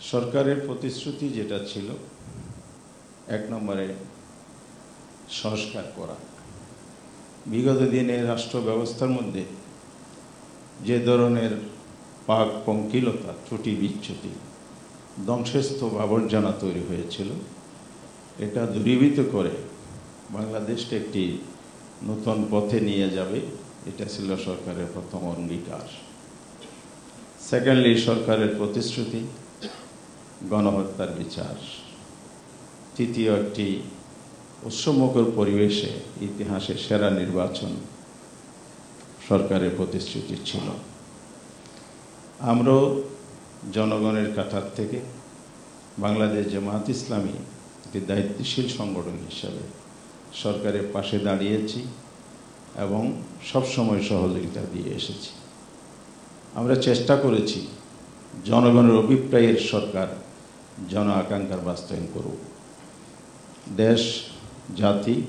সরকারের প্রতিশ্রুতি যেটা ছিল, এক নম্বরে সংস্কার করা। বিগত দিনে রাষ্ট্র ব্যবস্থার মধ্যে যে ধরনের পাক পঙ্কিলতা, ত্রুটি বিচ্যুতি ধ্বংসস্তূপ আবর্জনা তৈরি হয়েছিল, এটা দূরীভূত করে বাংলাদেশকে একটি নতুন পথে নিয়ে যাবে, এটা ছিল সরকারের প্রথম অঙ্গীকার। সেকেন্ডলি সরকারের প্রতিশ্রুতি গণহত্যার বিচার। তৃতীয় একটি উৎসমুখর পরিবেশে ইতিহাসে সেরা নির্বাচন সরকারের প্রতিশ্রুতি ছিল। আমরাও জনগণের কাতার থেকে বাংলাদেশ জামাত ইসলামী একটি দায়িত্বশীল সংগঠন হিসাবে সরকারের পাশে দাঁড়িয়েছি এবং সবসময় সহযোগিতা দিয়ে এসেছি। আমরা চেষ্টা করেছি জনগণের অভিপ্রায়ের সরকার জন আকাঙ্ক্ষার বাস্তবায়ন করুক। দেশ, জাতি,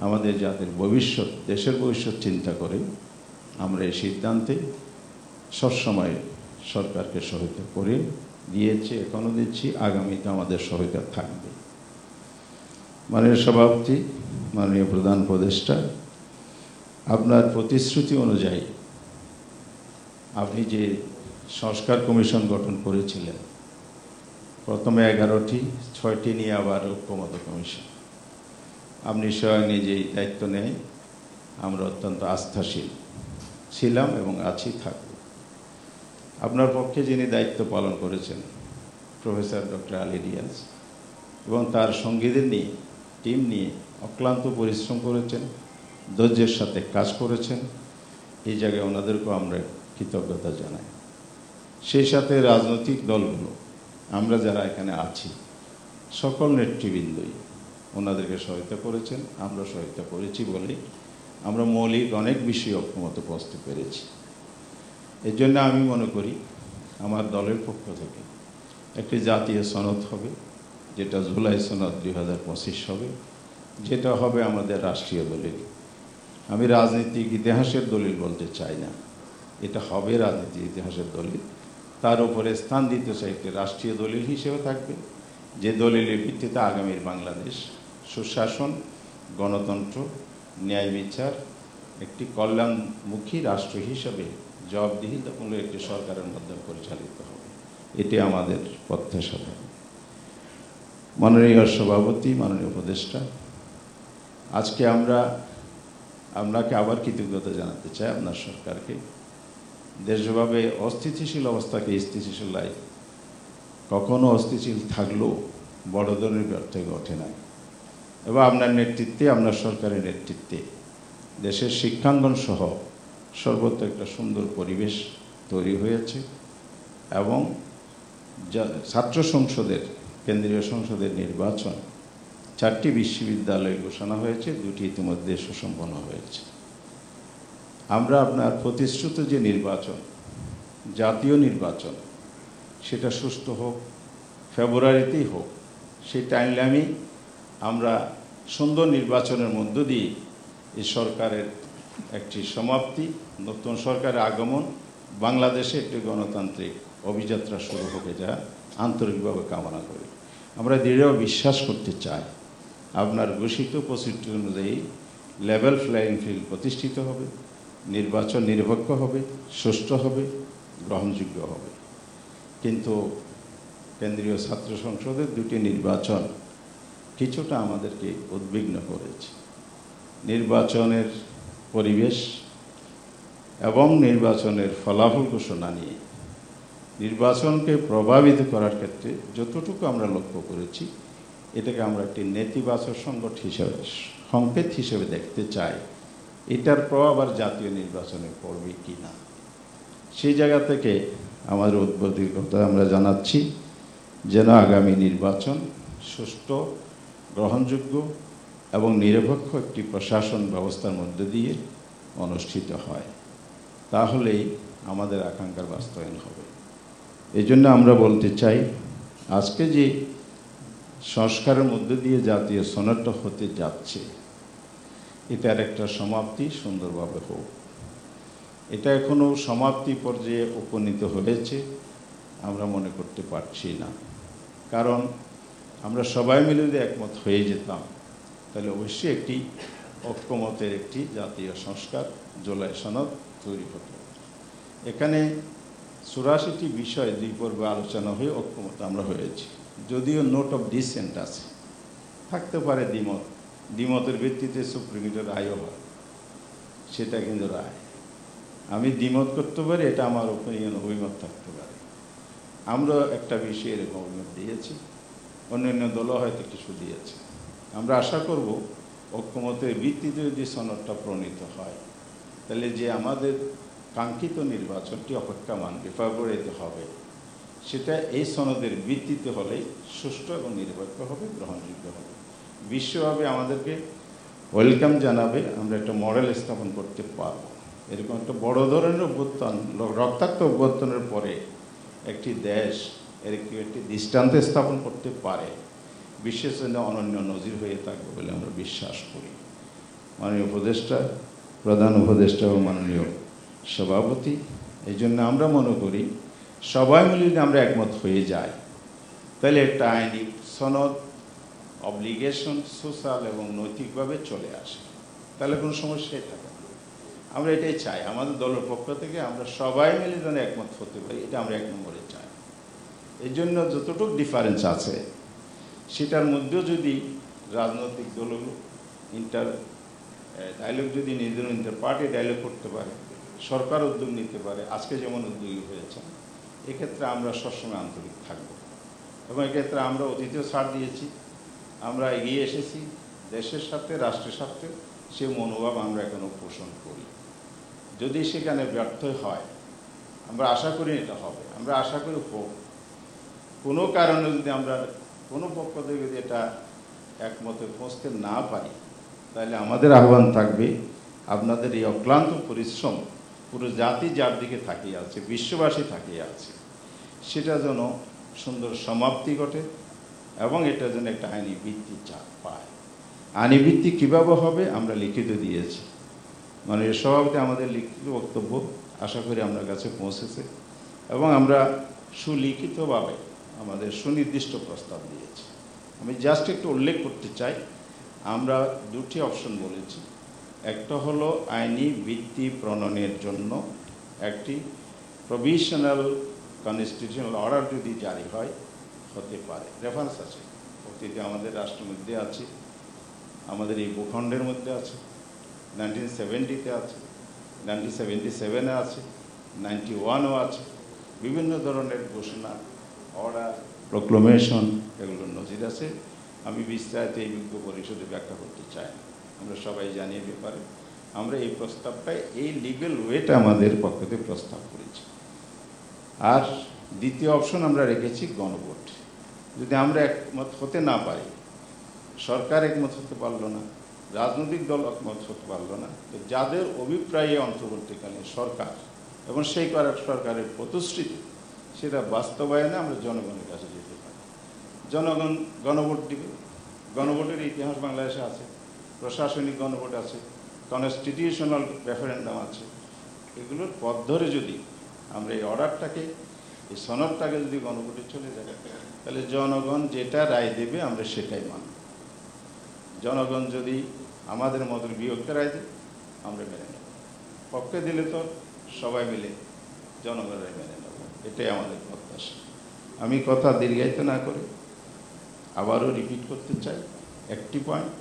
আমাদের জাতির ভবিষ্যৎ, দেশের ভবিষ্যৎ চিন্তা করে আমরা এই সিদ্ধান্তে সবসময় সরকারকে সহায়তা করে দিয়েছি এখনও দিচ্ছি, আগামীতে আমাদের সহায়তা থাকবে। মাননীয় সভাপতি, মাননীয় প্রধান উপদেষ্টা, আপনার প্রতিশ্রুতি অনুযায়ী আপনি যে সংস্কার কমিশন গঠন করেছিলেন প্রথমে এগারোটি, ছয়টি নিয়ে আবার ঐক্যমত কমিশন। আপনি স্বয়ং নিজেই দায়িত্ব নেয় আমরা অত্যন্ত আস্থাশীল ছিলাম এবং আছি, থাকব। আপনার পক্ষে যিনি দায়িত্ব পালন করেছেন, প্রফেসর ডক্টর আলী রিয়াজ, এবং তার সঙ্গীদের নিয়ে, টিম নিয়ে অক্লান্ত পরিশ্রম করেছেন, ধৈর্যের সাথে কাজ করেছেন, এই জায়গায় ওনাদেরকেও আমরা কৃতজ্ঞতা জানাই। সেই সাথে রাজনৈতিক দলগুলো আমরা যারা এখানে আছি, সকল নেতৃবৃন্দই ওনাদেরকে সহায়তা করেছেন, আমরা সহায়তা করেছি বলেই আমরা মৌলিক অনেক বিষয়ে ঐক্যমত পৌঁছতে পেরেছি। এর জন্য আমি মনে করি আমার দলের পক্ষ থেকে একটি জাতীয় সনদ হবে, যেটা জুলাই সনদ দুই হাজার পঁচিশ হবে, যেটা হবে আমাদের রাষ্ট্রীয় দলিল। আমি রাজনৈতিক ইতিহাসের দলিল বলতে চাই না। এটা হবে রাজনীতির ইতিহাসের দলিল। তার উপরে স্থান দিতে চাই একটি রাষ্ট্রীয় দলিল হিসেবে থাকবে। যে দলিলের ভিত্তিতে আগামীর বাংলাদেশ সুশাসন, গণতন্ত্র, ন্যায় বিচার, একটি কল্যাণমুখী রাষ্ট্র হিসেবে জবাবদিহিতামূলক একটি সরকারের মাধ্যমে পরিচালিত হবে। এটি আমাদের প্রত্যাশা থাকে মাননীয় সভাপতি, মাননীয় উপদেষ্টা, আজকে আমরা আপনাকে আবার কৃতজ্ঞতা জানাতে চাই আপনার সরকারকে। দেশভাবে অস্থিতিশীল অবস্থাকে স্থিতিশীলায় কখনো অস্থিতিশীল থাকলেও বড় ধরনের ব্যর্থ ঘটে নাই এবং আপনার নেতৃত্বে, আপনার সরকারের নেতৃত্বে দেশের শিক্ষাঙ্গন সহ সর্বত্র একটা সুন্দর পরিবেশ তৈরি হয়েছে এবং ছাত্র সংসদের, কেন্দ্রীয় সংসদের নির্বাচন চারটি বিশ্ববিদ্যালয় ঘোষণা হয়েছে, দুটি ইতিমধ্যে সুসম্পন্ন হয়েছে। আমরা আপনার প্রতিশ্রুত যে নির্বাচন, জাতীয় নির্বাচন, সেটা সুস্থ হোক, ফেব্রুয়ারিতেই হোক, সেই টাইমলাইনে আমরা সুন্দর নির্বাচনের মধ্য দিয়ে এই সরকারের একটি সমাপ্তি, নতুন সরকারের আগমন, বাংলাদেশে একটি গণতান্ত্রিক অভিযাত্রা শুরু হবে যা আন্তরিকভাবে কামনা করি। আমরা দৃঢ় বিশ্বাস করতে চাই, আপনার ঘোষিত প্রস্তুতি অনুযায়ী লেভেল ফ্লাইং ফিল্ড প্রতিষ্ঠিত হবে। নির্বাচন নিরপেক্ষ হবে, সুষ্ঠু হবে, গ্রহণযোগ্য হবে। কিন্তু কেন্দ্রীয় ছাত্র সংসদের দুটি নির্বাচন কিছুটা আমাদেরকে উদ্বিগ্ন করেছে। নির্বাচনের পরিবেশ এবং নির্বাচনের ফলাফল ঘোষণা নিয়ে। নির্বাচনকে প্রভাবিত করার ক্ষেত্রে যতটুকু আমরা লক্ষ্য করেছি, এটাকে আমরা একটি নেতিবাচক সংকট হিসেবে, সংকেত হিসেবে দেখতে চাই। এটার প্রভাব আর জাতীয় নির্বাচনে পড়বে কি না? সেই জায়গা থেকে আমাদের উদ্বোধীর কথা আমরা জানাচ্ছি, যেন আগামী নির্বাচন সুষ্ঠু, গ্রহণযোগ্য এবং নিরপেক্ষ একটি প্রশাসন ব্যবস্থার মধ্যে দিয়ে অনুষ্ঠিত হয়। তাহলেই আমাদের আকাঙ্ক্ষার বাস্তবায়ন হবে। এই জন্য আমরা বলতে চাই, আজকে যে সংস্কারের মধ্যে দিয়ে জাতীয় সনদটা হতে যাচ্ছে এটার একটা সমাপ্তি সুন্দরভাবে হোক। এটা এখনও সমাপ্তি পর্যায়ে উপনীত হয়েছে আমরা মনে করতে পারছি না। কারণ আমরা সবাই মিলে যদি একমত হয়ে যেতাম, তাহলে অবশ্যই একটি ঐক্যমতের একটি জাতীয় সংস্কার, জুলাই সনদ তৈরি হতো। এখানে চুরাশিটি বিষয় দুই পর্বে আলোচনা হয়ে ঐক্যমত আমরা হয়েছি। যদিও নোট অফ ডিসেন্ট আছে। থাকতে পারে দ্বিমত। দ্বিমতের ভিত্তিতে সুপ্রিম কোর্টের রায়ও হয় সেটা কিন্তু রায়। আমি দ্বিমত করতে পারি, এটা আমার ওপিনিয়ন অভিমত থাকতে পারে। আমরা একটা বিষয়ে এরকম অভিমত দিয়েছি, অন্যান্য দলও হয়তো কিছু দিয়েছে। আমরা আশা করব, ঐক্যমতের ভিত্তিতে যদি সনদটা প্রণীত হয়, তাহলে যে আমাদের কাঙ্ক্ষিত নির্বাচনটি অপেক্ষামান ফেব্রুয়ারিতে হবে, সেটা এই সনদের ভিত্তিতে হলেই সুষ্ঠু এবং নিরপেক্ষ হবে গ্রহণযোগ্য হবে। বিশ্বভাবে আমাদেরকে ওয়েলকাম জানাবে, আমরা একটা মডেল স্থাপন করতে পারব। এরকম একটা বড় ধরনের অভ্যুত্থান রক্তাক্ত অভ্যুত্থানের পরে একটি দেশ এরকম একটি দৃষ্টান্ত স্থাপন করতে পারে, বিশ্বের জন্য অনন্য নজির হয়ে থাকবে বলে আমরা বিশ্বাস করি। মাননীয় উপদেষ্টা, প্রধান উপদেষ্টা এবং মাননীয় সভাপতি, এই জন্য আমরা মনে করি, সবাই মিলে যদি আমরা একমত হয়ে যাই, তাহলে একটা আইনি সনদ অব্লিগেশন সোশ্যাল এবং নৈতিকভাবে চলে আসে। তাহলে কোনো সমস্যাই থাকে আমরা এটাই চাই, আমাদের দলের পক্ষ থেকে আমরা সবাই মিলে যেন একমত হতে পারি, এটা আমরা এক নম্বরে চাই। এই জন্য যতটুকু ডিফারেন্স আছে, সেটার মধ্যেও যদি রাজনৈতিক দলগুলো ইন্টার ডায়লগ যদি নিজের ইন্টার পার্টি ডায়লগ করতে পারে, সরকার উদ্যোগ নিতে পারে, আজকে যেমন উদ্যোগী হয়েছে, এক্ষেত্রে আমরা সবসময় আন্তরিক থাকব। এবং এক্ষেত্রে আমরা অতীতেও ছাড় দিয়েছি আমরা এগিয়ে এসেছি দেশের সাথে রাষ্ট্রের সাথে সে মনোভাব আমরা এখনও পোষণ করি। যদি সেখানে ব্যর্থ হয়, আমরা আশা করি এটা হবে। আমরা আশা করি হোক। কোনো কারণে যদি আমরা কোনো পক্ষ থেকে যদি এটা একমতে পৌঁছতে না পারি, তাহলে আমাদের আহ্বান থাকবে, আপনাদের এই অক্লান্ত পরিশ্রম পুরো জাতি যার দিকে তাকিয়ে আছে, বিশ্ববাসী তাকিয়ে আছে, সেটা যেন সুন্দর সমাপ্তি ঘটে। এবং এটা যেন একটা আইনি ভিত্তি চাপ পায়। আইনি ভিত্তি কীভাবে হবে আমরা লিখিত দিয়েছি। মানে এর সভাপতি আমাদের লিখিত বক্তব্য আশা করি আমরা কাছে পৌঁছেছে এবং আমরা সুলিখিতভাবে আমাদের সুনির্দিষ্ট প্রস্তাব দিয়েছি। আমি জাস্ট একটু উল্লেখ করতে চাই, আমরা দুটি অপশন বলেছি। একটা হলো আইনি ভিত্তি প্রণয়নের জন্য একটি প্রভিশনাল কনস্টিটিউশনাল অর্ডার যদি জারি হয় হতে পারে। রেফারেন্স আছে। অতীতে আমাদের রাষ্ট্রের মধ্যে আছে। আমাদের এই ভূখণ্ডের মধ্যে আছে। নাইনটিন সেভেন্টিতে আছে। নাইনটিন সেভেন্টি সেভেনে আছে। নাইনটি ওয়ানও আছে। বিভিন্ন ধরনের ঘোষণা অর্ডার প্রক্লোমেশন এগুলোর নজির আছে। আমি বিস্তারিত এই বিজ্ঞ পরিষদে ব্যাখ্যা করতে চাই না। আমরা সবাই জানি এ ব্যাপারে। আমরা এই প্রস্তাবটাই এই লিগেল ওয়েটা আমাদের পক্ষ থেকে প্রস্তাব করেছি। আর দ্বিতীয় অপশন আমরা রেখেছি গণভোট। যদি আমরা একমত হতে না পারি, সরকার একমত হতে পারল না, রাজনৈতিক দল একমত হতে পারল না, তো যাদের অভিপ্রায়ে অন্তর্বর্তীকালীন সরকার এবং সেই করার সরকারের প্রতিশ্রুতি সেটা বাস্তবায়নে আমরা জনগণের কাছে যেতে পারি। জনগণ গণভোট দিবে। গণভোটের ইতিহাস বাংলাদেশে আছে, প্রশাসনিক গণভোট আছে কনস্টিটিউশনাল রেফারেন্ডাম আছে। এগুলোর পথ ধরে যদি আমরা এই অর্ডারটাকে, এই সনদটাকে যদি গণভোটে চলে যায় তাহলে জনগণ যেটা রায় দেবে আমরা সেটাই মানব। জনগণ যদি আমাদের মতের বিয়োগকে রায় দেয়, আমরা মেনে নেব। পক্ষে দিলে তো সবাই মিলে জনগণের মেনে নেব। এটাই আমাদের প্রত্যাশা। আমি কথা দীর্ঘায়িত না করে আবারও রিপিট করতে চাই। একটি পয়েন্ট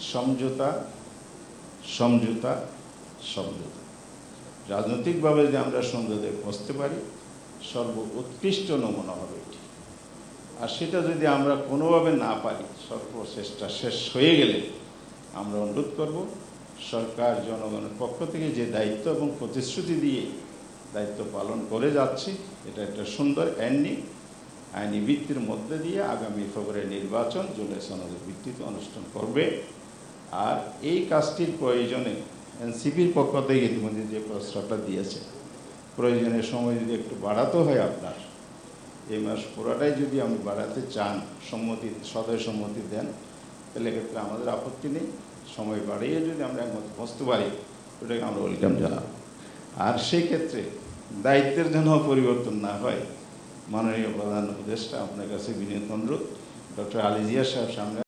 সমঝোতা সমঝোতা সমঝোতা। রাজনৈতিকভাবে যে আমরা সমঝোতায় বসতে পারি সর্ব উৎকৃষ্ট নমুনা হবে এটি। আর সেটা যদি আমরা কোনোভাবে না পারি সর্বচেষ্টা শেষ হয়ে গেলে আমরা অনুরোধ করব সরকার, জনগণের পক্ষ থেকে যে দায়িত্ব এবং প্রতিশ্রুতি দিয়ে দায়িত্ব পালন করে যাচ্ছে, এটা একটা সুন্দর এন্ডিং আইনি ভিত্তির মধ্যে দিয়ে আগামী ফেব্রুয়ারি নির্বাচন জুলাই সনদের ভিত্তিতে অনুষ্ঠান করবে। আর এই কাজটির প্রয়োজনে এনসিপির পক্ষ থেকে ইতিমধ্যে যে প্রস্তাবটা দিয়েছে, প্রয়োজনের সময় যদি একটু বাড়াতে হয় আপনার এই মাস পুরাটাই যদি আপনি বাড়াতে চান, সম্মতি, সদয় সম্মতি দেন, তাহলে এক্ষেত্রে আমাদের আপত্তি নেই। সময় বাড়িয়ে যদি আমরা একমত বসতে পারি ওটাকে আমরা ওয়েলকাম জানাব। আর সেই ক্ষেত্রে দায়িত্বের জন্য পরিবর্তন না হয়, মাননীয় প্রধান উপদেষ্টা আপনার কাছে বিনীত অনুরোধ। ডক্টর আলিজিয়া সাহেব সামনে